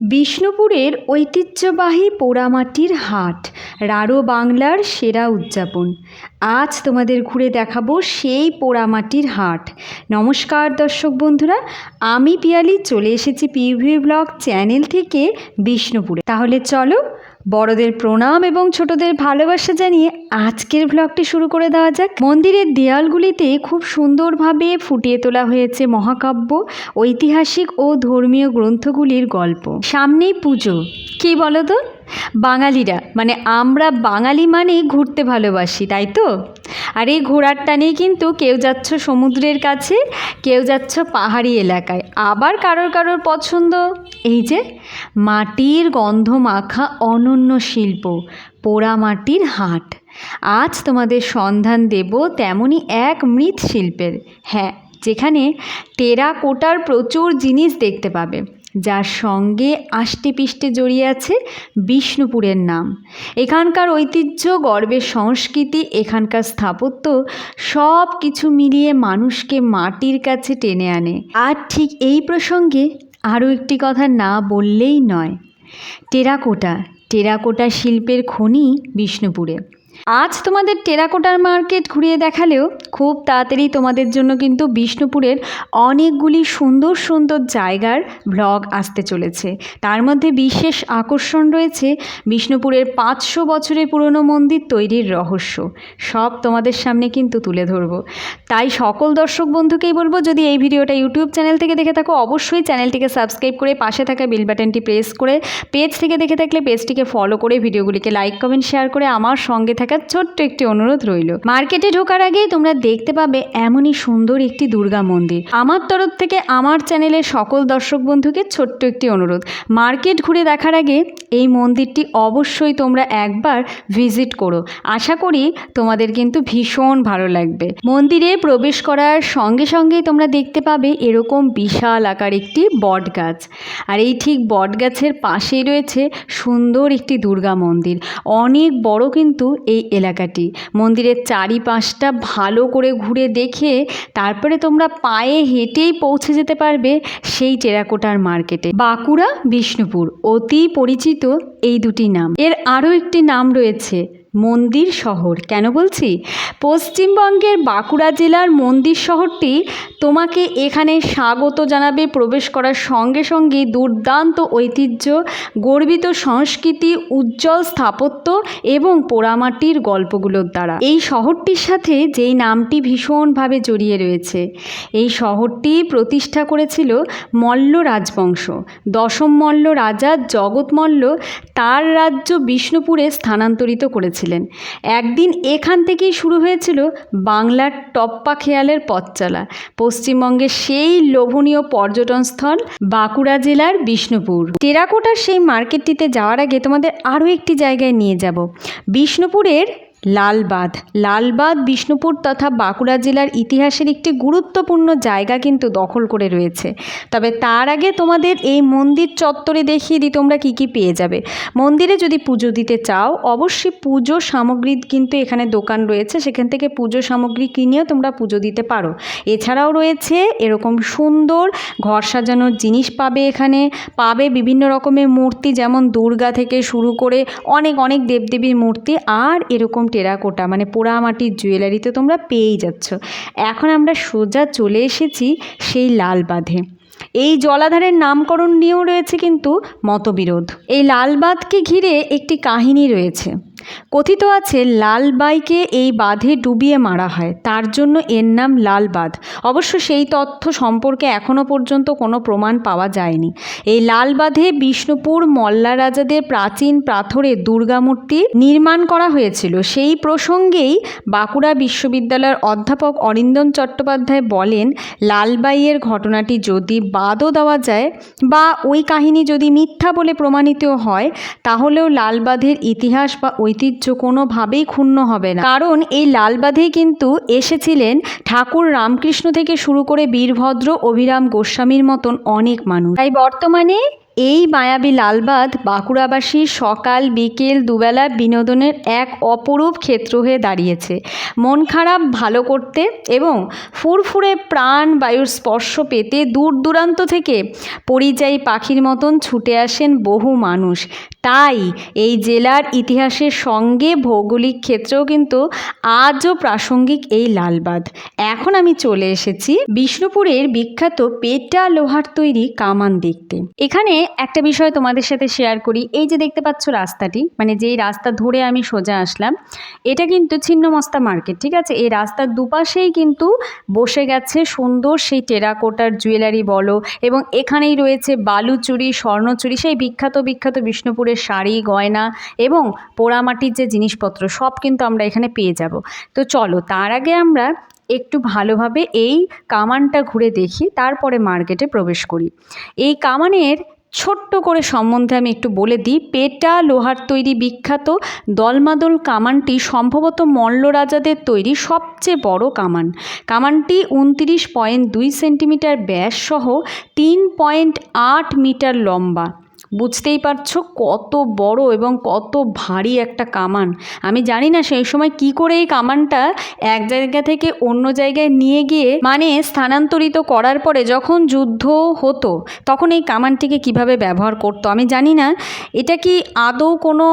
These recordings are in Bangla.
বিষ্ণুপুরের ঐতিহ্যবাহী পোড়ামাটির হাট রারো বাংলার সেরা উদযাপন। আজ তোমাদের ঘুরে দেখাবো সেই পোড়ামাটির হাট। নমস্কার দর্শক বন্ধুরা, আমি পিয়ালি চলে এসেছি পিভি ব্লগ চ্যানেল থেকে বিষ্ণুপুরে। তাহলে চলো বড়দের প্রণাম এবং ছোটদের ভালোবাসা জানিয়ে আজকের ব্লগটি শুরু করে দেওয়া যাক। মন্দিরের দেয়ালগুলিতে খুব সুন্দরভাবে ফুটিয়ে তোলা হয়েছে মহাকাব্য, ঐতিহাসিক ও ধর্মীয় গ্রন্থগুলির গল্প। সামনেই পুজো। কী বলো তো বাঙালিরা মানে আমরা বাঙালি মানেই ঘুরতে ভালোবাসি, তাই তো? আর এই ঘোরার টানেই কিন্তু কেউ যাচ্ছ সমুদ্রের কাছে, কেউ যাচ্ছ পাহাড়ি এলাকায়। আবার কারোর কারোর পছন্দ? এই যে, মাটির গন্ধ মাখা অনন্য শিল্প পোড়া মাটির হাট। আজ তোমাদের সন্ধান দেব তেমনই এক মৃৎশিল্পের। হ্যাঁ যেখানে টেরাকোটার প্রচুর জিনিস দেখতে পাবে। যার সঙ্গে আষ্টে পিষ্টে জড়িয়ে আছে বিষ্ণুপুরের নাম। এখানকার ঐতিহ্য, গর্বের সংস্কৃতি, এখানকার স্থাপত্য সব কিছু মিলিয়ে মানুষকে মাটির কাছে টেনে আনে। আর ঠিক এই প্রসঙ্গে আরও একটি কথা না বললেই নয়। টেরাকোটা টেরাকোটা শিল্পের খনি বিষ্ণুপুরে। আজ তোমাদের টেরাকোটার মার্কেট ঘুরিয়ে দেখালেও খুব তাড়াতাড়ি তোমাদের জন্য কিন্তু বিষ্ণুপুরের অনেকগুলি সুন্দর সুন্দর জায়গার ভ্লগ আসতে চলেছে। তার মধ্যে বিশেষ আকর্ষণ রয়েছে বিষ্ণুপুরের পাঁচশো বছরের পুরনো মন্দির তৈরির রহস্য। সব তোমাদের সামনে কিন্তু তুলে ধরবো। তাই সকল দর্শক বন্ধুকেই বলব, যদি এই ভিডিওটা ইউটিউব চ্যানেল থেকে দেখে থাকো, অবশ্যই চ্যানেলটিকে সাবস্ক্রাইব করে পাশে থাকা বেল বাটনটি প্রেস করে, পেজ থেকে দেখে থাকলে পেজটিকে ফলো করে, ভিডিওগুলিকে লাইক, কমেন্ট, শেয়ার করে আমার সঙ্গে থাকার ছোট্ট একটি অনুরোধ রইল। মার্কেটে ঢোকার আগে তোমরা দেখতে পাবে এমনই সুন্দর একটি দুর্গা মন্দির। আমার তরফ থেকে আমার চ্যানেলের সকল দর্শক বন্ধুকে ছোট্ট একটি অনুরোধ। মার্কেট ঘুরে দেখার আগে এই মন্দিরটি অবশ্যই তোমরা একবার ভিজিট করো। আশা করি তোমাদের কিন্তু ভীষণ ভালো লাগবে। মন্দিরে প্রবেশ করার সঙ্গে সঙ্গেই তোমরা দেখতে পাবে এরকম বিশাল আকার একটি বট গাছ আর এই ঠিক বট গাছের পাশেই রয়েছে সুন্দর একটি দুর্গা মন্দির। অনেক বড় কিন্তু এই এলাকাটি। মন্দিরের চারিপাশটা ভালো করে ঘুরে দেখে তারপরে তোমরা পায়ে হেঁটেই পৌঁছে যেতে পারবে সেই টেরাকোটার মার্কেটে। বাঁকুড়া, বিষ্ণুপুর অতি পরিচিত এই দুটি নাম। এর আরও একটি নাম রয়েছে মন্দির শহর। কেন বলছি? পশ্চিমবঙ্গের বাঁকুড়া জেলার মন্দির শহরটি তোমাকে এখানে স্বাগত জানাবে, প্রবেশ করার সঙ্গে সঙ্গে দুর্দান্ত ঐতিহ্য, গর্বিত সংস্কৃতি, উজ্জ্বল স্থাপত্য এবং পোড়ামাটির গল্পগুলোর দ্বারা। এই শহরটির সাথে যেই নামটি ভীষণভাবে জড়িয়ে রয়েছে, এই শহরটি প্রতিষ্ঠা করেছিল মল্ল রাজবংশ। দশম মল্ল রাজা জগৎ মল্ল তার রাজ্য বিষ্ণুপুরে স্থানান্তরিত করেছিলেন। একদিন এখান থেকেই শুরু হয়েছিল বাংলার টপ্পা খেয়ালের পথ চলা। পশ্চিমবঙ্গের সেই লোভনীয় পর্যটন স্থল বাঁকুড়া জেলার বিষ্ণুপুর। টেরাকোটার সেই মার্কেটটিতে যাওয়ার আগে তোমাদের আরও একটি জায়গায় নিয়ে যাব। বিষ্ণুপুরের লালবাঁধ। লালবাঁধ, বিষ্ণুপুর তথা বাঁকুড়া জেলার ইতিহাসের একটি গুরুত্বপূর্ণ জায়গা কিন্তু দখল করে রয়েছে। তবে তার আগে তোমাদের এই মন্দির চত্বরে দেখিয়ে দিই, তোমরা কী কী পেয়ে যাবে। মন্দিরে যদি পুজো দিতে চাও, অবশ্যই পুজো সামগ্রী কিন্তু এখানে দোকান রয়েছে। সেখান থেকে পুজো সামগ্রী কিনেও তোমরা পুজো দিতে পারো। এছাড়াও রয়েছে এরকম সুন্দর ঘর সাজানোর জিনিস পাবে এখানে। পাবে বিভিন্ন রকমের মূর্তি, যেমন দুর্গা থেকে শুরু করে অনেক অনেক দেবদেবীর মূর্তি। আর এরকম টেরাকোটা মানে পোড়ামাটির জুয়েলারি তো তোমরা পেয়েই যাচ্ছ। এখন আমরা সোজা চলে এসেছি সেই লাল বাঁধে। এই জলাধারের নামকরণ নিয়েও রয়েছে কিন্তু মতবিরোধ। এই লালবাঁধকে ঘিরে একটি কাহিনী রয়েছে। কথিত আছে, লালবাইকে এই বাঁধে ডুবিয়ে মারা হয়। তার জন্য এর নাম লালবাঁধ। অবশ্য সেই তথ্য সম্পর্কে এখনও পর্যন্ত কোনো প্রমাণ পাওয়া যায়নি। এই লালবাঁধে বিষ্ণুপুর মল্লা রাজাদের প্রাচীন পাথরের দুর্গামূর্তি নির্মাণ করা হয়েছিল। সেই প্রসঙ্গেই বাঁকুড়া বিশ্ববিদ্যালয়ের অধ্যাপক অরিন্দম চট্টোপাধ্যায় বলেন, লালবাইয়ের ঘটনাটি যদি বাদও দেওয়া যায় বা ওই কাহিনী যদি মিথ্যা বলে প্রমাণিত হয়, তাহলেও লালবাঁধের ইতিহাস বা ঐতিহ্য কোনোভাবেই ক্ষুণ্ণ হবে না। কারণ এই লালবাঁধেই কিন্তু এসেছিলেন ঠাকুর রামকৃষ্ণ থেকে শুরু করে বীরভদ্র অভিরাম গোস্বামীর মতন অনেক মানুষ। তাই বর্তমানে এই মায়াবী লালবাঁধ বাঁকুড়াবাসীর সকাল, বিকেল, দুবেলা বিনোদনের এক অপরূপ ক্ষেত্র হয়ে দাঁড়িয়েছে। মন খারাপ ভালো করতে এবং ফুরফুরে প্রাণ বায়ুর স্পর্শ পেতে দূর দূরান্ত থেকে পরিযায়ী পাখির মতন ছুটে আসেন বহু মানুষ। তাই এই জেলার ইতিহাসের সঙ্গে ভৌগোলিক ক্ষেত্রেও কিন্তু আজও প্রাসঙ্গিক এই লালবাঁধ। এখন আমি চলে এসেছি বিষ্ণুপুরের বিখ্যাত পেটা লোহার তৈরি কামান দেখতে। এখানে একটা বিষয় তোমাদের সাথে শেয়ার করি। এই যে দেখতে পাচ্ছ রাস্তাটি মানে যেই রাস্তা ধরে আমি সোজা আসলাম, এটা কিন্তু ছিন্নমস্তা মার্কেট, ঠিক আছে? এই রাস্তার দুপাশেই কিন্তু বসে গেছে সুন্দর সেই টেরাকোটার জুয়েলারি বলো এবং এখানেই রয়েছে বালুচুরি স্বর্ণচুরি সেই বিখ্যাত বিখ্যাত বিষ্ণুপুরের শাড়ি, গয়না এবং পোড়ামাটির যে জিনিসপত্র, সব কিন্তু আমরা এখানে পেয়ে যাব। তো চলো, তার আগে আমরা একটু ভালোভাবে এই কামানটা ঘুরে দেখি, তারপরে মার্কেটে প্রবেশ করি। এই কামানের ছোট্ট করে সম্বন্ধে আমি একটু বলে দিই। পেটা লোহার তৈরি বিখ্যাত দলমাদল কামানটি সম্ভবত মল্ল রাজাদের তৈরি সবচেয়ে বড় কামান। কামানটি উনত্রিশ পয়েন্ট দুই সেন্টিমিটার ব্যাস সহ তিন পয়েন্ট আট মিটার লম্বা। বুঝতেই পারছ কত বড় এবং কত ভারী একটা কামান। আমি জানি না সেই সময় কি করে এই কামানটা এক জায়গা থেকে অন্য জায়গায় নিয়ে গিয়ে মানে স্থানান্তরিত করার পরে যখন যুদ্ধ হতো, তখন এই কামানটিকে কীভাবে ব্যবহার করতো? আমি জানি না, এটা কি আদৌ কোনো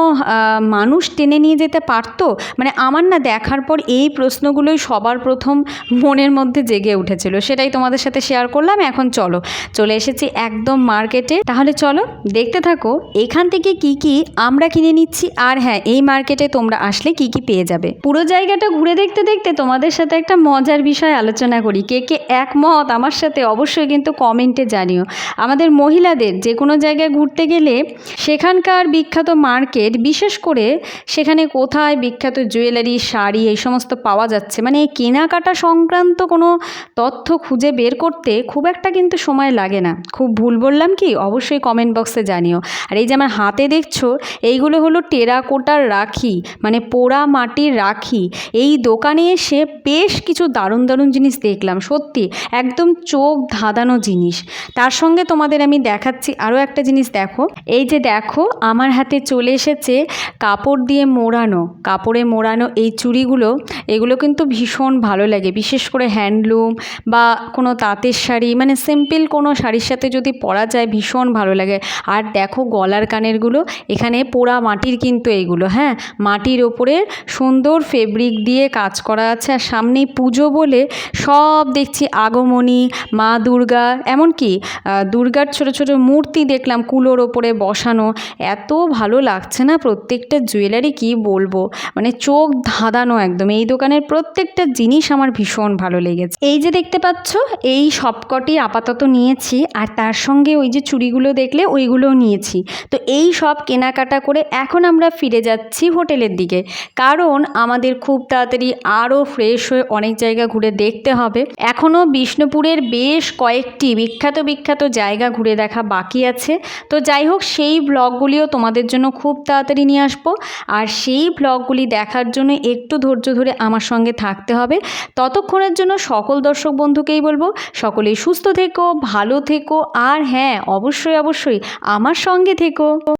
মানুষ টেনে নিয়ে যেতে পারতো? মানে আমার না দেখার পর এই প্রশ্নগুলোই সবার প্রথম মনের মধ্যে জেগে উঠেছিল। সেটাই তোমাদের সাথে শেয়ার করলাম, এখন চলো। চলে এসেছি একদম মার্কেটে তাহলে চলো দেখতে থাকো, এখান থেকে কি কি আমরা কিনে নিচ্ছি, আর হ্যাঁ এই মার্কেটে তোমরা আসলে কি কি পেয়ে যাবে। পুরো জায়গাটা ঘুরে দেখতে দেখতে তোমাদের সাথে একটা মজার বিষয় আলোচনা করি। কে কে একমত আমার সাথে অবশ্যই কিন্তু কমেন্টে জানিও। আমাদের মহিলাদের যে কোনো জায়গায় ঘুরতে গেলে সেখানকার বিখ্যাত মার্কেট, বিশেষ করে সেখানে কোথায় বিখ্যাত জুয়েলারি, শাড়ি, এই সমস্ত পাওয়া যাচ্ছে। মানে এই কেনাকাটা সংক্রান্ত কোনো তথ্য খুঁজে বের করতে খুব একটা কিন্তু সময় লাগে না। খুব ভুল বললাম কি? অবশ্যই কমেন্ট বক্সে জানিও। আর এই যে আমার হাতে দেখছ, এইগুলো হলো টেরাকোটার রাখি মানে পোড়া মাটির রাখি। এই দোকানে এসে বেশ কিছু দারুণ দারুণ জিনিস দেখলাম, সত্যি, একদম চোখ ধাঁধানো জিনিস। তার সঙ্গে তোমাদের আমি দেখাচ্ছি আরও একটা জিনিস দেখো। এই যে দেখো, আমার হাতে চলে এসেছে কাপড় দিয়ে মোড়ানো, কাপড়ে মোড়ানো এই চুড়িগুলো। এগুলো কিন্তু ভীষণ ভালো লাগে, বিশেষ করে হ্যান্ডলুম বা কোনো তাঁতের শাড়ি মানে সিম্পল কোনো শাড়ির সাথে যদি পরা যায় ভীষণ ভালো লাগে। আর দেখো গলার কানেরগুলো, এখানে পোড়া মাটির কিন্তু এইগুলো হ্যাঁ? মাটির ওপরে সুন্দর ফেব্রিক দিয়ে কাজ করা আছে আর সামনেই পুজো বলে সব দেখছি আগমনী, মা দুর্গা, এমনকি দুর্গার ছোট ছোট মূর্তি দেখলাম কুলোর ওপরে বসানো, এত ভালো লাগছে না? প্রত্যেকটা জুয়েলারি কি বলব? মানে চোখ ধাঁধানো একদম। এই দোকানের প্রত্যেকটা জিনিস আমার ভীষণ ভালো লেগেছে। এই যে দেখতে পাচ্ছ, এই সবকটি আপাতত নিয়েছি, আর তার সঙ্গে ওই যে চুড়িগুলো দেখলে ওইগুলোও নিয়েছি। তো এই সব কেনাকাটা করে এখন আমরা ফিরে যাচ্ছি হোটেলের দিকে। কারণ আমাদের খুব তাড়াতাড়ি আরও ফ্রেশ হয়ে অনেক জায়গা ঘুরে দেখতে হবে। এখনও বিষ্ণুপুরের বেশ কয়েকটি বিখ্যাত বিখ্যাত জায়গা ঘুরে দেখা বাকি আছে। তো যাই হোক, সেই ব্লগগুলিও তোমাদের জন্য খুব তাড়াতাড়ি নিয়ে আসব। আর সেই ব্লগগুলি দেখার জন্য একটু ধৈর্য ধরে আমার সঙ্গে থাকতে হবে। ততক্ষণের জন্য সকল দর্শক বন্ধুকেই বলব, সকলেই সুস্থ থেকো, ভালো থেকো। আর হ্যাঁ অবশ্যই অবশ্যই আমার সঙ্গে থেকো।